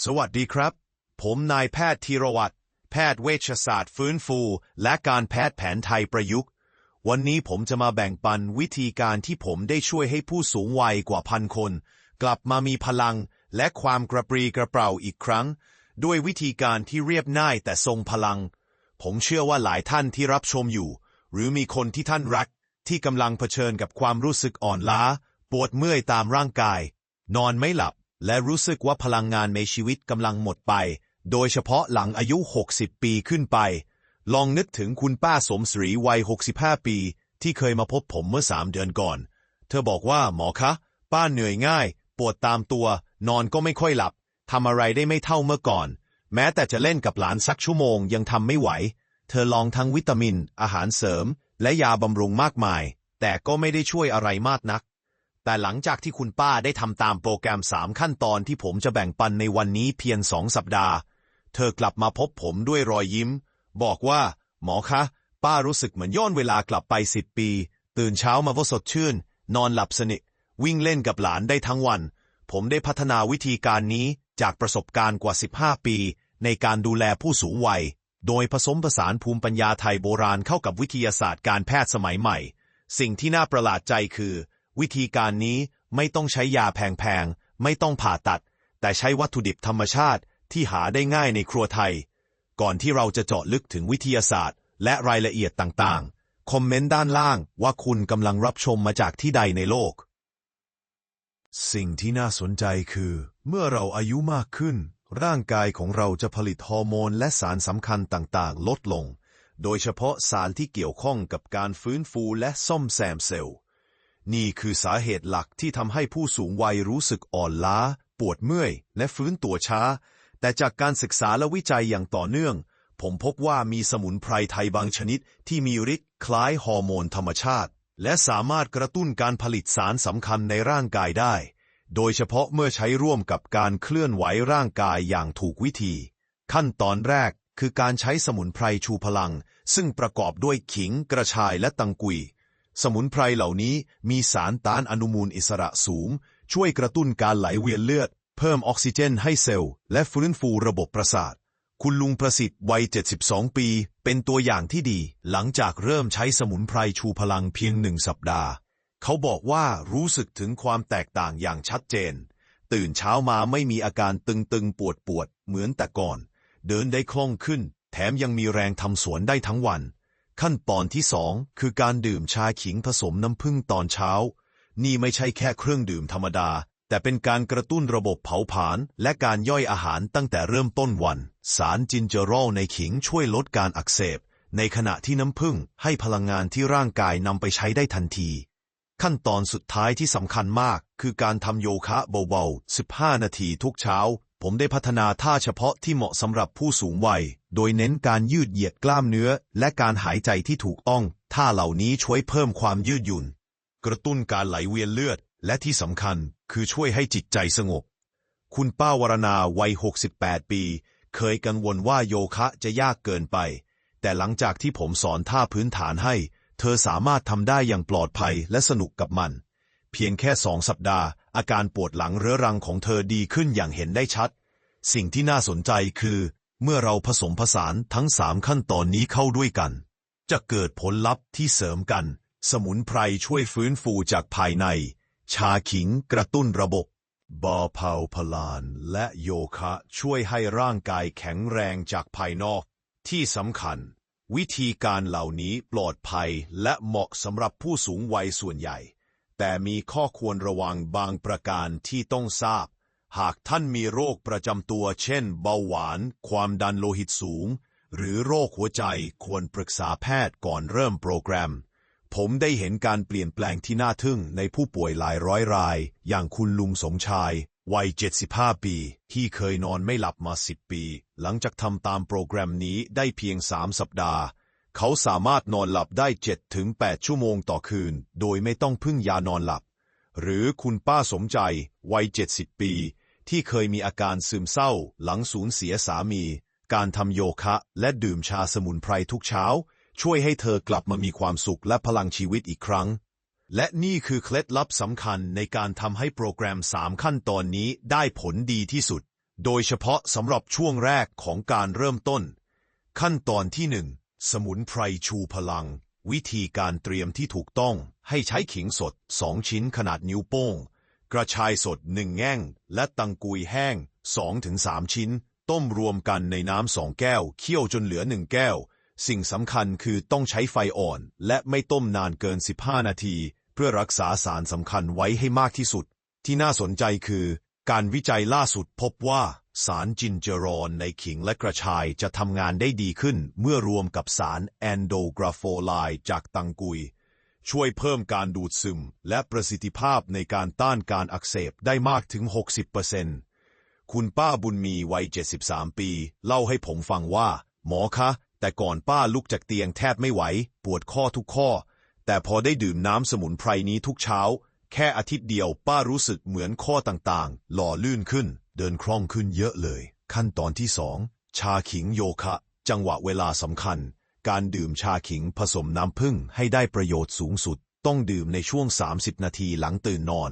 สวัสดีครับ ผมนายแพทย์ธีรวัตรแพทย์เวชศาสตร์ฟื้นฟู และการแพทย์แผนไทยประยุกต์ วันนี้ผมจะมาแบ่งปันวิธีการที่ผมได้ช่วยให้ผู้สูงวัยกว่าพันคน กลับมามีพลังและความกระปรีกระเปร่าอีกครั้ง ด้วยวิธีการที่เรียบง่ายแต่ทรงพลัง ผมเชื่อว่าหลายท่านที่รับชมอยู่ หรือมีคนที่ท่านรัก ที่กำลังเผชิญกับความรู้สึกอ่อนล้า ปวดเมื่อยตามร่างกาย นอนไม่หลับ และรู้สึกว่าพลังงานในชีวิตกำลังหมดไป โดยเฉพาะหลังอายุ 60 ปีขึ้นไป ลองนึกถึงคุณป้าสมศรีวัย 65 ปี ที่เคยมาพบผมเมื่อสามเดือนก่อน เธอบอกว่าหมอคะ ป้าเหนื่อยง่าย ปวดตามตัว นอนก็ไม่ค่อยหลับทำอะไรได้ไม่เท่าเมื่อก่อน แม้แต่จะเล่นกับหลานสักชั่วโมงยังทำไม่ไหว เธอลองทั้งวิตามิน อาหารเสริม และยาบำรุงมากมาย แต่ก็ไม่ได้ช่วยอะไรมากนัก แต่หลังจากที่คุณป้าได้ทำตามโปรแกรม3ขั้นตอนที่ผมจะแบ่งปันในวันนี้เพียงสองสัปดาห์ เธอกลับมาพบผมด้วยรอยยิ้ม บอกว่า หมอคะ ป้ารู้สึกเหมือนย้อนเวลากลับไปสิบปี ตื่นเช้ามาก็สดชื่น นอนหลับสนิท วิ่งเล่นกับหลานได้ทั้งวัน ผมได้พัฒนาวิธีการนี้จากประสบการณ์กว่า 15 ปี ในการดูแลผู้สูงวัย โดยผสมผสานภูมิปัญญาไทยโบราณเข้ากับวิทยาศาสตร์การแพทย์สมัยใหม่ สิ่งที่น่าประหลาดใจคือ วิธีการนี้ไม่ต้องใช้ยาแพงๆ ไม่ต้องผ่าตัด แต่ใช้วัตถุดิบธรรมชาติที่หาได้ง่ายในครัวไทย ก่อนที่เราจะเจาะลึกถึงวิทยาศาสตร์ และรายละเอียดต่างๆ คอมเมนต์ด้านล่างว่าคุณกำลังรับชมมาจากที่ใดในโลก สิ่งที่น่าสนใจคือ เมื่อเราอายุมากขึ้น ร่างกายของเราจะผลิตฮอร์โมนและสารสำคัญต่างๆ ลดลง โดยเฉพาะสารที่เกี่ยวข้องกับการฟื้นฟูและซ่อมแซมเซลล์ นี่คือสาเหตุหลักที่ทำให้ผู้สูงวัยรู้สึกอ่อนล้า ปวดเมื่อย และฟื้นตัวช้า แต่จากการศึกษาและวิจัยอย่างต่อเนื่อง ผมพบว่ามีสมุนไพรไทยบางชนิดที่มีฤทธิ์คล้ายฮอร์โมนธรรมชาติ และสามารถกระตุ้นการผลิตสารสำคัญในร่างกายได้ โดยเฉพาะเมื่อใช้ร่วมกับการเคลื่อนไหวร่างกายอย่างถูกวิธี ขั้นตอนแรกคือการใช้สมุนไพรชูพลัง ซึ่งประกอบด้วยขิง กระชายและตังกุย สมุนไพรเหล่านี้มีสารต้านอนุมูลอิสระสูง ช่วยกระตุ้นการไหลเวียนเลือด เพิ่มออกซิเจนให้เซลล์ และฟื้นฟูระบบประสาท คุณลุงประสิทธิ์วัย 72 ปี เป็นตัวอย่างที่ดี หลังจากเริ่มใช้สมุนไพรชูพลังเพียงหนึ่งสัปดาห์ เขาบอกว่ารู้สึกถึงความแตกต่างอย่างชัดเจน ตื่นเช้ามาไม่มีอาการตึงๆ ปวดปวดๆเหมือนแต่ก่อน เดินได้คล่องขึ้น แถมยังมีแรงทำสวนได้ทั้งวัน ขั้นตอนที่สองคือการดื่มชาขิงผสมน้ำผึ้งตอนเช้า นี่ไม่ใช่แค่เครื่องดื่มธรรมดา แต่เป็นการกระตุ้นระบบเผาผลาญและการย่อยอาหารตั้งแต่เริ่มต้นวัน สารจินเจอรอลในขิงช่วยลดการอักเสบ ในขณะที่น้ำผึ้งให้พลังงานที่ร่างกายนำไปใช้ได้ทันที ขั้นตอนสุดท้ายที่สำคัญมาก คือการทำโยคะเบาๆ 15 นาทีทุกเช้า ผมได้พัฒนาท่าเฉพาะที่เหมาะสำหรับผู้สูงวัย โดยเน้นการยืดเหยียดกล้ามเนื้อ และการหายใจที่ถูกต้องท่าเหล่านี้ช่วยเพิ่มความยืดหยุ่น กระตุ้นการไหลเวียนเลือด และที่สำคัญคือช่วยให้จิตใจสงบ คุณป้าวรณาวัย 68 ปี เคยกังวลว่าโยคะจะยากเกินไป แต่หลังจากที่ผมสอนท่าพื้นฐานให้ เธอสามารถทำได้อย่างปลอดภัยและสนุกกับมัน เพียงแค่สองสัปดาห์ อาการปวดหลังเรื้อรังของเธอดีขึ้นอย่างเห็นได้ชัด สิ่งที่น่าสนใจคือ เมื่อเราผสมผสานทั้งสามขั้นตอนนี้เข้าด้วยกัน จะเกิดผลลัพธ์ที่เสริมกัน สมุนไพรช่วยฟื้นฟูจากภายใน ชาขิงกระตุ้นระบบบอเผาพลานและโยคะช่วยให้ร่างกายแข็งแรงจากภายนอก ที่สำคัญ วิธีการเหล่านี้ปลอดภัยและเหมาะสำหรับผู้สูงวัยส่วนใหญ่ แต่มีข้อควรระวังบางประการที่ต้องทราบ หากท่านมีโรคประจำตัว เช่น เบาหวาน ความดันโลหิตสูง หรือโรคหัวใจควรปรึกษาแพทย์ก่อนเริ่มโปรแกรม ผมได้เห็นการเปลี่ยนแปลงที่น่าทึ่งในผู้ป่วยหลายร้อยราย อย่างคุณลุงสมชายวัย 75 ปี ที่เคยนอนไม่หลับมา 10 ปี หลังจากทำตามโปรแกรมนี้ได้เพียง 3 สัปดาห์ เขาสามารถนอนหลับได้ 7-8 ชั่วโมงต่อคืน โดยไม่ต้องพึ่งยานอนหลับ หรือคุณป้าสมใจ วัย 70 ปี ที่เคยมีอาการซึมเศร้า หลังสูญเสียสามี การทำโยคะและดื่มชาสมุนไพรทุกเช้า ช่วยให้เธอกลับมามีความสุขและพลังชีวิตอีกครั้ง และนี่คือเคล็ดลับสำคัญในการทำให้โปรแกรม 3 ขั้นตอนนี้ได้ผลดีที่สุด โดยเฉพาะสำหรับช่วงแรกของการเริ่มต้น ขั้นตอนที่หนึ่ง สมุนไพรชูพลัง วิธีการเตรียมที่ถูกต้องให้ใช้ขิงสด2ชิ้นขนาดนิ้วโป้ง กระชายสด1แง่ง และตังกุยแห้ง2-3ชิ้น ต้มรวมกันในน้ำสองแก้ว เคี่ยวจนเหลือ1แก้ว สิ่งสำคัญคือต้องใช้ไฟอ่อน และไม่ต้มนานเกิน 15 นาที เพื่อรักษาสารสำคัญไว้ให้มากที่สุด ที่น่าสนใจคือ การวิจัยล่าสุดพบว่า สารจินเจอรอนในขิงและกระชายจะทำงานได้ดีขึ้นเมื่อรวมกับสารแอนโดกราโฟไลจากตังกุย ช่วยเพิ่มการดูดซึม และประสิทธิภาพในการต้านการอักเสบได้มากถึง 60%คุณป้าบุญมีวัย 73 ปี เล่าให้ผมฟังว่า หมอคะ แต่ก่อนป้าลุกจากเตียงแทบไม่ไหว ปวดข้อทุกข้อ แต่พอได้ดื่มน้ำสมุนไพรนี้ทุกเช้า แค่อาทิตย์เดียวป้ารู้สึกเหมือนข้อต่างๆ หล่อลื่นขึ้น เดินคล่องขึ้นเยอะเลย ขั้นตอนที่สองชาขิงโยคะ จังหวะเวลาสำคัญ การดื่มชาขิงผสมน้ำผึ้งให้ได้ประโยชน์สูงสุด ต้องดื่มในช่วง 30 นาทีหลังตื่นนอน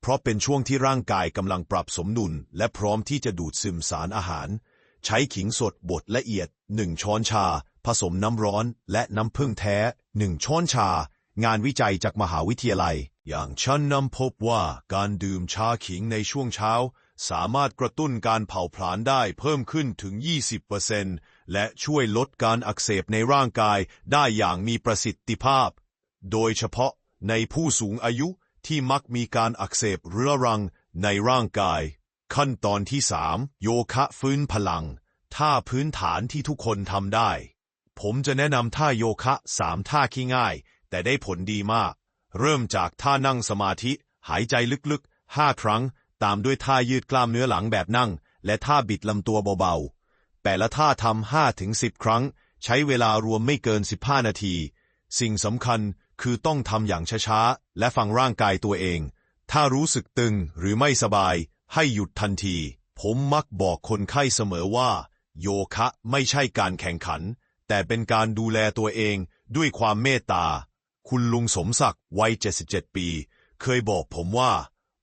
เพราะเป็นช่วงที่ร่างกายกำลังปรับสมดุล และพร้อมที่จะดูดซึมสารอาหาร ใช้ขิงสดบดละเอียด 1 ช้อนชา ผสมน้ำร้อน และน้ำผึ้งแท้ 1 ช้อนชา งานวิจัยจากมหาวิทยาลัย อย่างฉันนำพบว่าการดื่มชาขิงในช่วงเช้า สามารถกระตุ้นการเผาผลาญได้เพิ่มขึ้นถึง 20%และช่วยลดการอักเสบในร่างกายได้อย่างมีประสิทธิภาพ โดยเฉพาะในผู้สูงอายุที่มักมีการอักเสบเรื้อรังในร่างกาย ขั้นตอนที่ 3 โยคะฟื้นพลัง ท่าพื้นฐานที่ทุกคนทำได้ ผมจะแนะนำท่าโยคะ3ท่าขี้ง่าย แต่ได้ผลดีมาก เริ่มจากท่านั่งสมาธิ หายใจลึกๆ 5 ครั้ง ตามด้วยท่ายืดกล้ามเนื้อหลังแบบนั่ง และท่าบิดลำตัวเบาๆ แต่ละท่าทำ5ถึง10ครั้ง ใช้เวลารวมไม่เกิน 15 นาที สิ่งสำคัญคือต้องทำอย่างช้าๆ และฟังร่างกายตัวเอง ถ้ารู้สึกตึงหรือไม่สบาย ให้หยุดทันที ผมมักบอกคนไข้เสมอว่า โยคะไม่ใช่การแข่งขัน แต่เป็นการดูแลตัวเองด้วยความเมตตา คุณลุงสมศักดิ์วัย 77 ปี เคยบอกผมว่า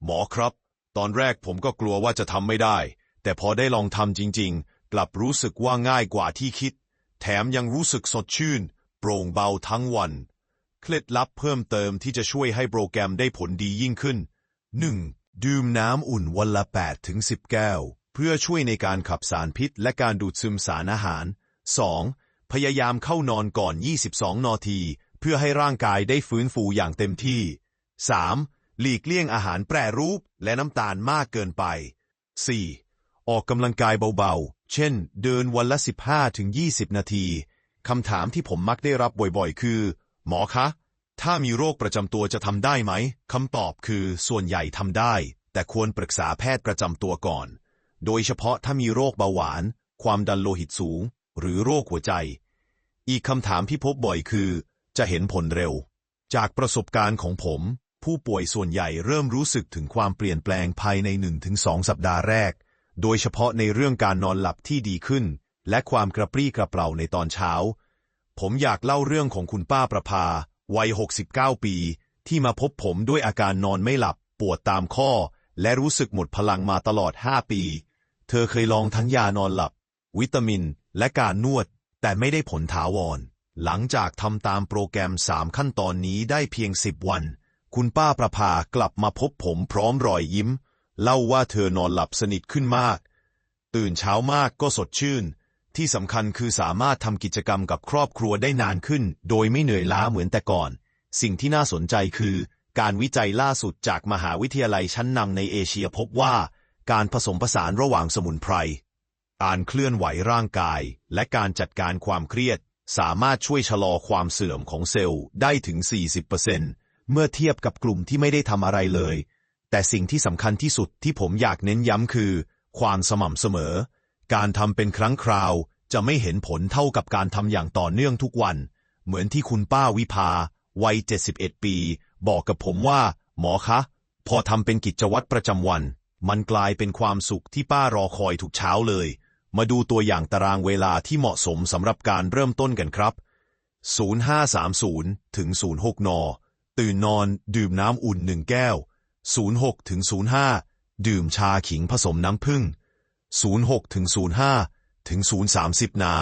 หมอครับ ตอนแรกผมก็กลัวว่าจะทำไม่ได้ แต่พอได้ลองทำจริง ๆ กลับรู้สึกว่าง่ายกว่าที่คิด แถมยังรู้สึกสดชื่น โปร่งเบาทั้งวัน เคล็ดลับเพิ่มเติมที่จะช่วยให้โปรแกรมได้ผลดียิ่งขึ้น 1. ดื่มน้ำอุ่นวันละ 8 ถึง 10 แก้ว เพื่อช่วยในการขับสารพิษและการดูดซึมสารอาหาร 2. พยายามเข้านอนก่อน 22 นาที เพื่อให้ร่างกายได้ฟื้นฟูอย่างเต็มที่ 3. หลีกเลี่ยงอาหารแปรรูปและน้ำตาลมากเกินไป 4. ออกกำลังกายเบาๆ เช่น เดินวันละ 15-20 นาที คำถามที่ผมมักได้รับบ่อยๆ คือ หมอคะ ถ้ามีโรคประจำตัวจะทำได้ไหม คำตอบคือส่วนใหญ่ทำได้ แต่ควรปรึกษาแพทย์ประจำตัวก่อน โดยเฉพาะถ้ามีโรคเบาหวาน ความดันโลหิตสูง หรือโรคหัวใจ อีกคำถามที่พบบ่อยคือ จะเห็นผลเร็ว จากประสบการณ์ของผม ผู้ป่วยส่วนใหญ่เริ่มรู้สึกถึงความเปลี่ยนแปลงภายใน 1-2 สัปดาห์แรก โดยเฉพาะในเรื่องการนอนหลับที่ดีขึ้น และความกระปรี้กระเปร่าในตอนเช้า ผมอยากเล่าเรื่องของคุณป้าประภา วัย 69 ปี ที่มาพบผมด้วยอาการนอนไม่หลับ ปวดตามข้อ และรู้สึกหมดพลังมาตลอด 5 ปี เธอเคยลองทั้งยานอนหลับ วิตามิน และการนวด แต่ไม่ได้ผลถาวร หลังจากทำตามโปรแกรม 3 ขั้นตอนนี้ได้เพียง 10 วัน คุณป้าประภากลับมาพบผมพร้อมรอยยิ้ม เล่าว่าเธอนอนหลับสนิทขึ้นมาก ตื่นเช้ามากก็สดชื่น ที่สำคัญคือสามารถทำกิจกรรมกับครอบครัวได้นานขึ้น โดยไม่เหนื่อยล้าเหมือนแต่ก่อน สิ่งที่น่าสนใจคือ การวิจัยล่าสุดจากมหาวิทยาลัยชั้นนำในเอเชียพบว่า การผสมผสานระหว่างสมุนไพรการเคลื่อนไหวร่างกาย และการจัดการความเครียด สามารถช่วยชะลอความเสื่อมของเซลล์ได้ถึง 40%เเมื่อเทียบกับกลุ่มที่ไม่ได้ทำอะไรเลย แต่สิ่งที่สำคัญที่สุดที่ผมอยากเน้นย้ำคือ ความสม่ำเสมอ การทำเป็นครั้งคราว จะไม่เห็นผลเท่ากับการทำอย่างต่อเนื่องทุกวัน เหมือนที่คุณป้าวิภา วัย 71 ปี บอกกับผมว่า หมอคะ พอทำเป็นกิจวัตรประจำวัน มันกลายเป็นความสุขที่ป้ารอคอยทุกเช้าเลย มาดูตัวอย่างตารางเวลาที่เหมาะสมสำหรับการเริ่มต้นกันครับ 0530ถึง06น ตื่นนอน ดื่มน้ำอุ่น1แก้ว 06ถึง05 ดื่มชาขิงผสมน้ำผึ้ง 06ถึง05 ถึง 030 นา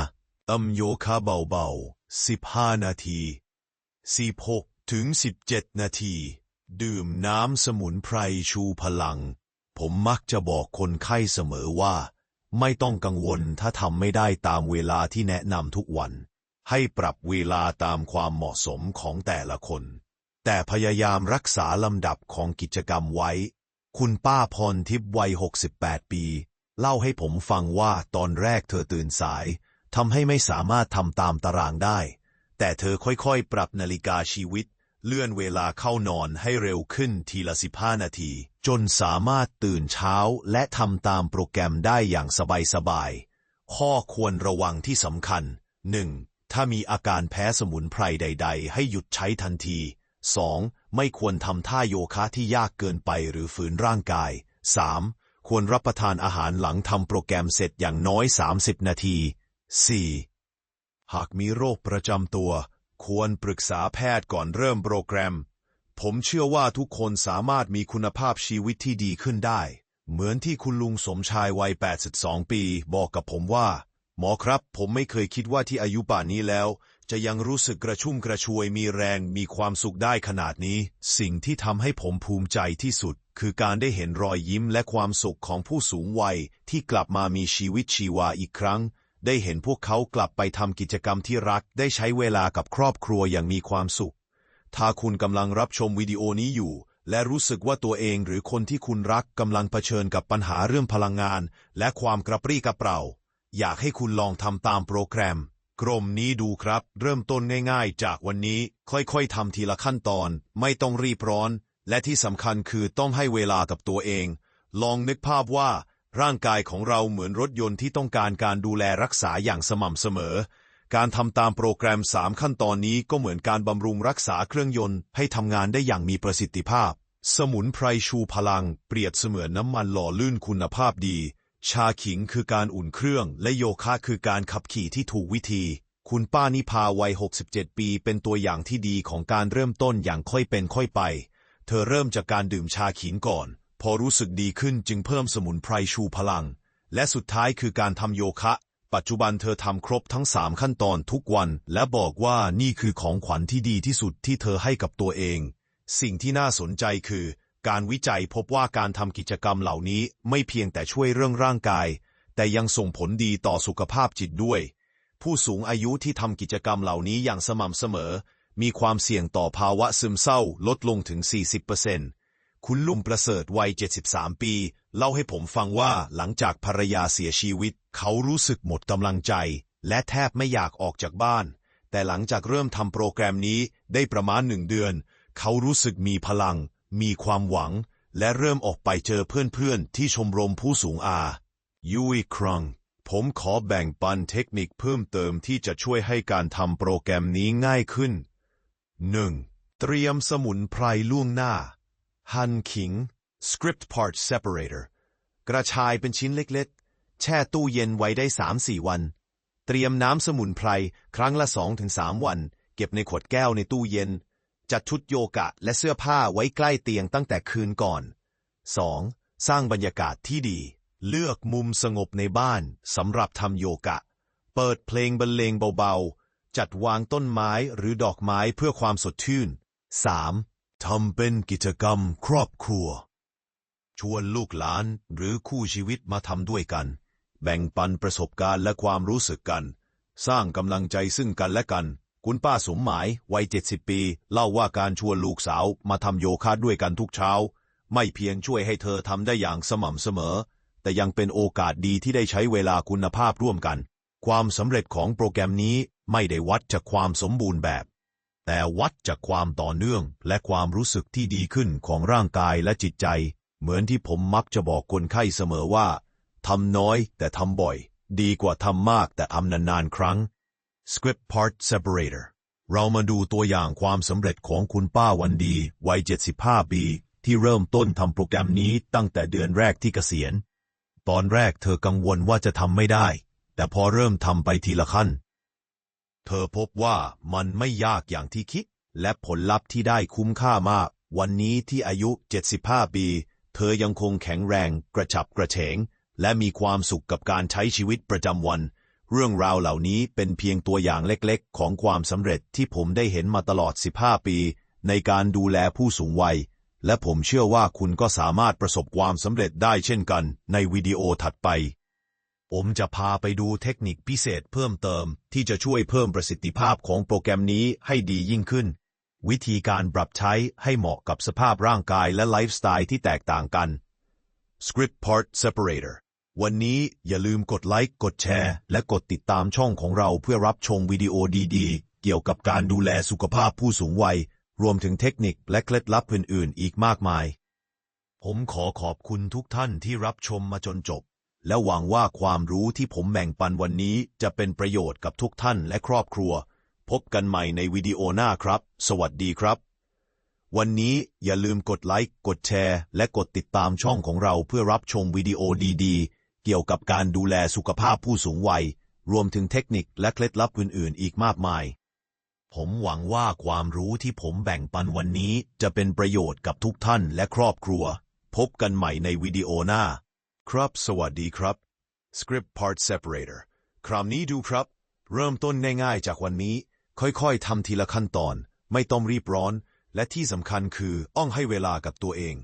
ทำโยคะเบาๆ 15 นาที 16ถึง17 นาที ดื่มน้ำสมุนไพรชูพลัง ผมมักจะบอกคนไข้เสมอว่า ไม่ต้องกังวลถ้าทำไม่ได้ตามเวลาที่แนะนำทุกวัน ให้ปรับเวลาตามความเหมาะสมของแต่ละคน แต่พยายามรักษาลำดับของกิจกรรมไว้ คุณป้าพรทิพย์วัย 68 ปี เล่าให้ผมฟังว่าตอนแรกเธอตื่นสายทำให้ไม่สามารถทำตามตารางได้ แต่เธอค่อยๆ ปรับนาฬิกาชีวิต เลื่อนเวลาเข้านอนให้เร็วขึ้นทีละ 15 นาที จนสามารถตื่นเช้าและทำตามโปรแกรมได้อย่างสบายๆ ข้อควรระวังที่สำคัญ 1. ถ้ามีอาการแพ้สมุนไพรใด ๆ ให้หยุดใช้ทันที 2. ไม่ควรทำท่าโยคะที่ยากเกินไปหรือฝืนร่างกาย 3. ควรรับประทานอาหารหลังทำโปรแกรมเสร็จอย่างน้อย 30 นาที 4. หากมีโรคประจำตัว ควรปรึกษาแพทย์ก่อนเริ่มโปรแกรม ผมเชื่อว่าทุกคนสามารถมีคุณภาพชีวิตที่ดีขึ้นได้ เหมือนที่คุณลุงสมชายวัย 82 ปี บอกกับผมว่า หมอครับ ผมไม่เคยคิดว่าที่อายุป่านนี้แล้ว จะยังรู้สึกกระชุ่มกระชวยมีแรงมีความสุขได้ขนาดนี้ สิ่งที่ทำให้ผมภูมิใจที่สุด คือการได้เห็นรอยยิ้มและความสุขของผู้สูงวัย ที่กลับมามีชีวิตชีวาอีกครั้ง ได้เห็นพวกเขากลับไปทำกิจกรรมที่รัก ได้ใช้เวลากับครอบครัวอย่างมีความสุข ถ้าคุณกำลังรับชมวิดีโอนี้อยู่ และรู้สึกว่าตัวเองหรือคนที่คุณรักกำลังเผชิญกับปัญหาเรื่องพลังงาน และความกระปรี้กระเปร่า อยากให้คุณลองทำตามโปรแกรม กรมนี้ดูครับ เริ่มต้นง่ายๆ จากวันนี้ค่อยๆทำทีละขั้นตอน ไม่ต้องรีบร้อน และที่สำคัญคือต้องให้เวลากับตัวเอง ลองนึกภาพว่า ร่างกายของเราเหมือนรถยนต์ที่ต้องการการดูแลรักษาอย่างสม่ำเสมอ การทำตามโปรแกรม 3 ขั้นตอนนี้ก็เหมือนการบำรุงรักษาเครื่องยนต์ให้ทำงานได้อย่างมีประสิทธิภาพ สมุนไพรชูพลัง เปรียบเสมือนน้ำมันหล่อลื่นคุณภาพดี ชาขิงคือการอุ่นเครื่อง และโยคะคือการขับขี่ที่ถูกวิธี คุณป้านิพาวัย 67 ปีเป็นตัวอย่างที่ดีของการเริ่มต้นอย่างค่อยเป็นค่อยไป เธอเริ่มจากการดื่มชาขิงก่อน พอรู้สึกดีขึ้นจึงเพิ่มสมุนไพรชูพลัง และสุดท้ายคือการทำโยคะ ปัจจุบันเธอทำครบทั้ง 3 ขั้นตอนทุกวัน และบอกว่านี่คือของขวัญที่ดีที่สุดที่เธอให้กับตัวเอง สิ่งที่น่าสนใจคือ การวิจัยพบว่าการทำกิจกรรมเหล่านี้ไม่เพียงแต่ช่วยเรื่องร่างกาย แต่ยังส่งผลดีต่อสุขภาพจิตด้วย ผู้สูงอายุที่ทำกิจกรรมเหล่านี้อย่างสม่ำเสมอ มีความเสี่ยงต่อภาวะซึมเศร้าลดลงถึง 40%คุณลุงประเสริฐวัย 73 ปี เล่าให้ผมฟังว่าหลังจากภรรยาเสียชีวิต เขารู้สึกหมดกำลังใจ และแทบไม่อยากออกจากบ้าน แต่หลังจากเริ่มทำโปรแกรมนี้ได้ประมาณหนึ่งเดือน เขารู้สึกมีพลัง มีความหวัง และเริ่มออกไปเจอเพื่อนๆ ที่ชมรมผู้สูงอายุอีกครั้ง ผมขอแบ่งปันเทคนิคเพิ่มเติมที่จะช่วยให้การทำโปรแกรมนี้ง่ายขึ้น 1. เตรียมสมุนไพรล่วงหน้า หั่นขิง script part separator กระชายเป็นชิ้นเล็กๆ แช่ตู้เย็นไว้ได้ 3-4 วัน เตรียมน้ำสมุนไพรครั้งละ 2-3 วัน เก็บในขวดแก้วในตู้เย็น จัดชุดโยกะและเสื้อผ้าไว้ใกล้เตียงตั้งแต่คืนก่อน 2. สร้างบรรยากาศที่ดี เลือกมุมสงบในบ้านสำหรับทำโยกะ เปิดเพลงบรรเลงเบาๆ จัดวางต้นไม้หรือดอกไม้เพื่อความสดชื่น 3. ทำเป็นกิจกรรมครอบครัว ชวนลูกหลานหรือคู่ชีวิตมาทำด้วยกัน แบ่งปันประสบการณ์และความรู้สึกกัน สร้างกำลังใจซึ่งกันและกัน คุณป้าสมหมายวัย70ปี เล่าว่าการชวนลูกสาวมาทำโยคะด้วยกันทุกเช้า ไม่เพียงช่วยให้เธอทำได้อย่างสม่ำเสมอ แต่ยังเป็นโอกาสดีที่ได้ใช้เวลาคุณภาพร่วมกัน ความสำเร็จของโปรแกรมนี้ไม่ได้วัดจากความสมบูรณ์แบบ แต่วัดจากความต่อเนื่องและความรู้สึกที่ดีขึ้นของร่างกายและจิตใจ เหมือนที่ผมมักจะบอกคนไข้เสมอว่าทำน้อยแต่ทำบ่อย ดีกว่าทำมากแต่ทำนานๆครั้ง Script Part Separator เรามาดูตัวอย่างความสำเร็จของคุณป้าวันดี วัย 75 ปี ที่เริ่มต้นทำโปรแกรมนี้ตั้งแต่เดือนแรกที่เกษียณ ตอนแรกเธอกังวลว่าจะทำไม่ได้ แต่พอเริ่มทำไปทีละขั้น เธอพบว่ามันไม่ยากอย่างที่คิด และผลลัพธ์ที่ได้คุ้มค่ามาก วันนี้ที่อายุ 75 ปี เธอยังคงแข็งแรง กระฉับกระเฉง และมีความสุขกับการใช้ชีวิตประจำวัน เรื่องราวเหล่านี้เป็นเพียงตัวอย่างเล็กๆ ของความสำเร็จที่ผมได้เห็นมาตลอด 15 ปี ในการดูแลผู้สูงวัย และผมเชื่อว่าคุณก็สามารถประสบความสำเร็จได้เช่นกัน ในวิดีโอถัดไป ผมจะพาไปดูเทคนิคพิเศษเพิ่มเติม ที่จะช่วยเพิ่มประสิทธิภาพของโปรแกรมนี้ให้ดียิ่งขึ้น วิธีการปรับใช้ให้เหมาะกับสภาพร่างกายและไลฟ์สไตล์ที่แตกต่างกัน Script Part Separator วันนี้อย่าลืมกดไลค์ กดแชร์ และกดติดตามช่องของเราเพื่อรับชมวิดีโอดีๆ เกี่ยวกับการดูแลสุขภาพผู้สูงวัย รวมถึงเทคนิคและเคล็ดลับอื่นๆ อีกมากมาย ผมขอขอบคุณทุกท่านที่รับชมมาจนจบ และหวังว่าความรู้ที่ผมแบ่งปันวันนี้จะเป็นประโยชน์กับทุกท่านและครอบครัว พบกันใหม่ในวิดีโอหน้าครับ สวัสดีครับวันนี้อย่าลืมกดไลค์ กดแชร์ และกดติดตามช่องของเราเพื่อรับชมวิดีโอดีๆ เกี่ยวกับการดูแลสุขภาพผู้สูงวัย รวมถึงเทคนิคและเคล็ดลับอื่น ๆ อีกมากมาย ผมหวังว่าความรู้ที่ผมแบ่งปันวันนี้จะเป็นประโยชน์กับทุกท่านและครอบครัว พบกันใหม่ในวิดีโอหน้า ครับสวัสดีครับ Script Part Separator คราวนี้ดูครับ เริ่มต้นง่ายๆจากวันนี้ ค่อยๆทำทีละขั้นตอน ไม่ต้องรีบร้อน และที่สำคัญคืออ้องให้เวลากับตัวเอง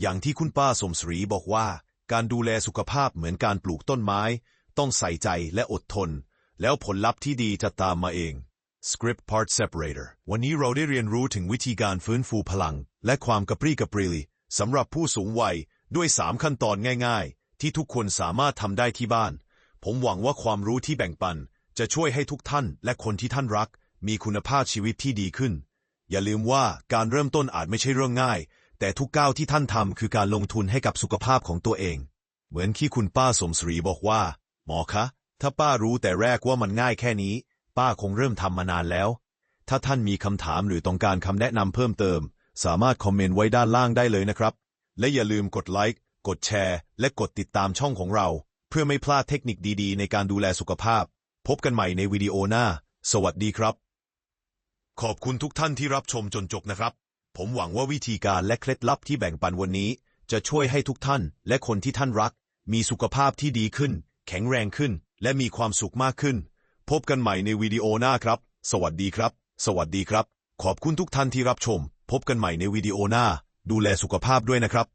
อย่างที่คุณป้าสมศรีบอกว่า การดูแลสุขภาพเหมือนการปลูกต้นไม้ ต้องใส่ใจและอดทน แล้วผลลัพธ์ที่ดีจะตามมาเอง Script Part Separator วันนี้เราได้เรียนรู้ถึงวิธีการฟื้นฟูพลัง และความกระปรี้กระปรีสำหรับผู้สูงวัยด้วย 3 ขั้นตอนง่าย ๆ ที่ทุกคนสามารถทำได้ที่บ้าน ผมหวังว่าความรู้ที่แบ่งปัน จะช่วยให้ทุกท่านและคนที่ท่านรัก มีคุณภาพชีวิตที่ดีขึ้น อย่าลืมว่าการเริ่มต้นอาจไม่ใช่เรื่องง่าย แต่ทุกก้าวที่ท่านทำคือการลงทุนให้กับสุขภาพของตัวเอง เหมือนที่คุณป้าสมศรีบอกว่า หมอคะ ถ้าป้ารู้แต่แรกว่ามันง่ายแค่นี้ ป้าคงเริ่มทำมานานแล้ว ถ้าท่านมีคำถามหรือต้องการคำแนะนำเพิ่มเติม สามารถคอมเมนต์ไว้ด้านล่างได้เลยนะครับ และอย่าลืมกดไลค์กดแชร์ และกดติดตามช่องของเรา เพื่อไม่พลาดเทคนิคดีๆ ในการดูแลสุขภาพ พบกันใหม่ในวิดีโอหน้า สวัสดีครับ ขอบคุณทุกท่านที่รับชมจนจบนะครับ ผมหวังว่าวิธีการและเคล็ดลับที่แบ่งปันวันนี้ จะช่วยให้ทุกท่านและคนที่ท่านรัก มีสุขภาพที่ดีขึ้น แข็งแรงขึ้น และมีความสุขมากขึ้น พบกันใหม่ในวิดีโอหน้าครับ สวัสดีครับ สวัสดีครับ ขอบคุณทุกท่านที่รับชม พบกันใหม่ในวิดีโอหน้า ดูแลสุขภาพด้วยนะครับ